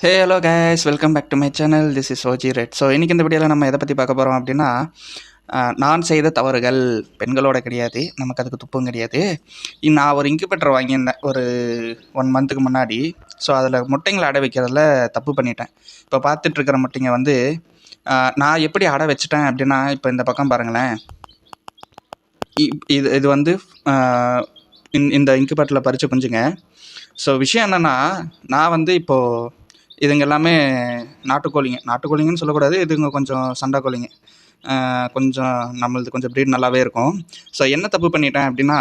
Hey hello guys welcome back to my channel this is OG red so இன்றைக்கி இந்த வீடியோவில் நம்ம எதை பற்றி பார்க்க போகிறோம் அப்படின்னா நான் செய்த தவறுகள் பெண்களோட கிடையாது நமக்கு அதுக்கு துப்பும் கிடையாது. நான் ஒரு இன்குபேட்டர் வாங்கியிருந்தேன் ஒரு ஒன் மந்த்துக்கு முன்னாடி. ஸோ அதில் முட்டைங்களை அடை வைக்கிறதுல தப்பு பண்ணிட்டேன். இப்போ பார்த்துட்ருக்கிற முட்டைங்க வந்து நான் எப்படி அடை வச்சுட்டேன் அப்படின்னா இப்போ இந்த பக்கம் பாருங்களேன். இது இது வந்து இந்த- இந்த இன்குபேட்டரில் பறித்து குஞ்சுங்க ஸோ விஷயம் என்னென்னா நான் வந்து இப்போது இதுங்க எல்லாமே நாட்டுக்கோழிங்க. நாட்டுக்கோழிங்கன்னு சொல்லக்கூடாது இதுங்க கொஞ்சம் சண்டை கோழிங்க. கொஞ்சம் நம்மளது கொஞ்சம் ப்ரீட் நல்லாவே இருக்கும். ஸோ என்ன தப்பு பண்ணிட்டேன் அப்படின்னா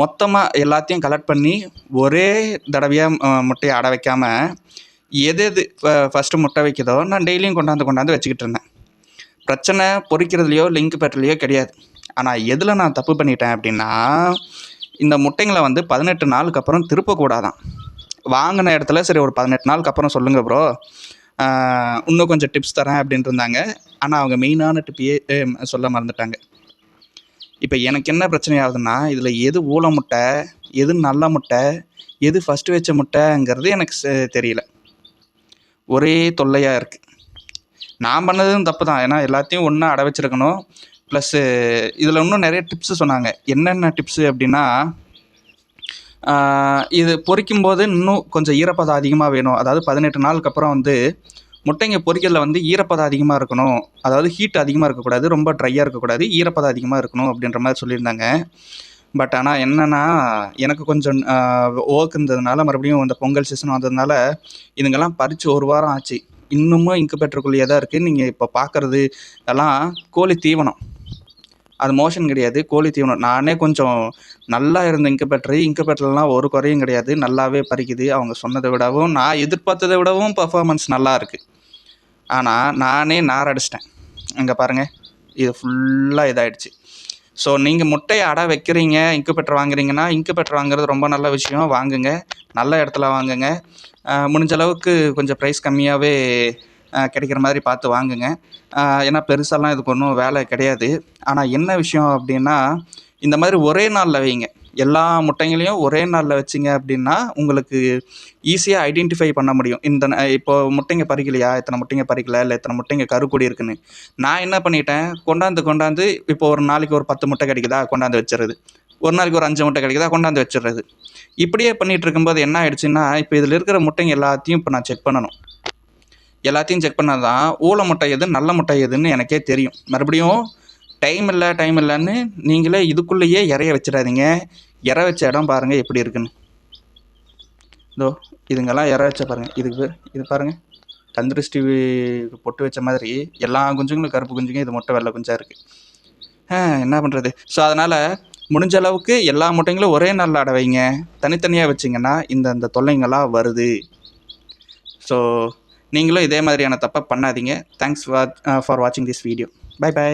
மொத்தமாக எல்லாத்தையும் கலெக்ட் பண்ணி ஒரே தடவையாக முட்டையை அடை வைக்காமல் எது எது ஃபஸ்ட்டு முட்டை வைக்குதோ நான் டெய்லியும் கொண்டாந்து கொண்டாந்து வச்சுக்கிட்டு இருந்தேன். பிரச்சனை பொறிக்கிறதுலையோ லிங்க் பெற்றலையோ கிடையாது. ஆனால் எதில் நான் தப்பு பண்ணிட்டேன் அப்படின்னா இந்த முட்டைங்களை வந்து பதினெட்டு நாளுக்கு அப்புறம் திருப்பக்கூடாதான். வாங்கின இடத்துல சரி ஒரு பதினெட்டு நாளுக்கு அப்புறம் சொல்லுங்கள் ப்ரோ இன்னும் கொஞ்சம் டிப்ஸ் தரேன் அப்படின்ட்டு இருந்தாங்க. ஆனால் அவங்க மெயினான டிப்பையே சொல்ல மறந்துட்டாங்க. இப்போ எனக்கு என்ன பிரச்சனை ஆகுதுன்னா இதில் எது ஊள முட்டை எது நல்ல முட்டை எது ஃபஸ்ட்டு வச்ச முட்டைங்கிறது எனக்கு தெரியல. ஒரே தொல்லையாக இருக்குது நான் பண்ணதும் தப்பு தான். ஏன்னா எல்லாத்தையும் ஒன்றா அடை வச்சிருக்கணும். ப்ளஸ்ஸு இதில் இன்னும் நிறைய டிப்ஸு சொன்னாங்க. என்னென்ன டிப்ஸு அப்படின்னா இது பொரிக்கும் போது இன்னும் கொஞ்சம் ஈரப்பதம் அதிகமாக வேணும். அதாவது பதினெட்டு நாளுக்கு அப்புறம் வந்து முட்டைங்க பொரிக்கிறதுல வந்து ஈரப்பதம் அதிகமாக இருக்கணும். அதாவது ஹீட் அதிகமாக இருக்கக்கூடாது ரொம்ப ட்ரையாக இருக்கக்கூடாது ஈரப்பதம் அதிகமாக இருக்கணும் அப்படின்ற மாதிரி சொல்லியிருந்தாங்க. பட் ஆனால் என்னென்னா எனக்கு கொஞ்சம் ஒர்க் இருந்ததுனால மறுபடியும் அந்த பொங்கல் சீசன் வந்ததுனால இதுங்கெல்லாம் பறித்து ஒரு வாரம் ஆச்சு. இன்னமும் இன்குபேட்டருக்குள்ளேயே தான் இருக்குது நீங்கள் இப்போ பார்க்குறது எல்லாம் கோழி தீவனம். அது மோஷன் கிடையாது. கோழி தீவனம். நானே கொஞ்சம் நல்லா இருந்த இன்குபேட்டர் இன்குபேட்டர்லாம் ஒரு குறையும் கிடையாது. நல்லாவே பறிக்குது. அவங்க சொன்னதை விடவும் நான் எதிர்பார்த்ததை விடவும் பர்ஃபாமன்ஸ் நல்லா இருக்குது ஆனால் நானே நார் அடிச்சிட்டேன். இங்கே பாருங்கள் இது ஃபுல்லாக இதாயிடுச்சு. ஸோ நீங்கள் முட்டையை அடை வைக்கிறீங்க இன்குபேட்டர் வாங்குறீங்கன்னா இன்குபேட்டர் வாங்குறது ரொம்ப நல்ல விஷயம். வாங்குங்க. நல்ல இடத்துல வாங்குங்க. முடிஞ்சளவுக்கு முடிஞ்ச அளவுக்கு கொஞ்சம் ப்ரைஸ் கம்மியாகவே கிடைக்கிற மாதிரி பார்த்து வாங்குங்க. ஏன்னா பெருசாலாம் இதுக்கு ஒன்றும் வேலை கிடையாது. ஆனால் என்ன விஷயம் அப்படின்னா இந்த மாதிரி ஒரே நாளில் வைங்க. எல்லா முட்டைங்களையும் ஒரே நாளில் வச்சிங்க அப்படின்னா உங்களுக்கு ஈஸியாக ஐடென்டிஃபை பண்ண முடியும். இந்த இப்போ முட்டைங்க பறிக்கலையா? இத்தனை முட்டைங்க பறிக்கல? இல்லை இத்தனை முட்டைங்க கருக்கூடி இருக்குன்னு. நான் என்ன பண்ணிட்டேன்? கொண்டாந்து கொண்டாந்து இப்போ ஒரு நாளைக்கு ஒரு பத்து முட்டை கிடைக்குதா? கொண்டாந்து வச்சிடுறது ஒரு நாளைக்கு ஒரு அஞ்சு முட்டை கிடைக்குதா? கொண்டாந்து வச்சிடுறது இப்படியே பண்ணிகிட்டு இருக்கும்போது என்ன ஆயிடுச்சுன்னா இப்போ இதில் இருக்கிற முட்டைங்க எல்லாத்தையும் இப்போ நான் செக் பண்ணணும். எல்லாத்தையும் செக் பண்ணால் தான் ஊள முட்டை எது நல்ல முட்டை எதுன்னு எனக்கே தெரியும். மறுபடியும் டைம் இல்லை டைம் இல்லைன்னு நீங்களே இதுக்குள்ளேயே இறைய வச்சிடாதீங்க. இற வச்ச இடம் பாருங்கள் எப்படி இருக்குன்னு. இதோ இதுங்கெல்லாம் இற வச்ச பாருங்கள் இதுக்கு இது பாருங்கள் தந்திருஷ்டி பொட்டு வச்ச மாதிரி எல்லா குஞ்சுங்களும் கருப்பு குஞ்சுங்க இது முட்டை வெள்ளை குஞ்சாக இருக்குது என்ன பண்ணுறது ஸோ அதனால் முடிஞ்ச அளவுக்கு எல்லா முட்டைங்களும் ஒரே நாளில் அடை வைங்க. தனித்தனியாக வச்சிங்கன்னா இந்த இந்த வருது. ஸோ நீங்களும் இதே மாதிரியான தப்பை பண்ணாதீங்க. தேங்க்ஸ் ஃபார் ஃபார் வாட்சிங் திஸ் வீடியோ பை பை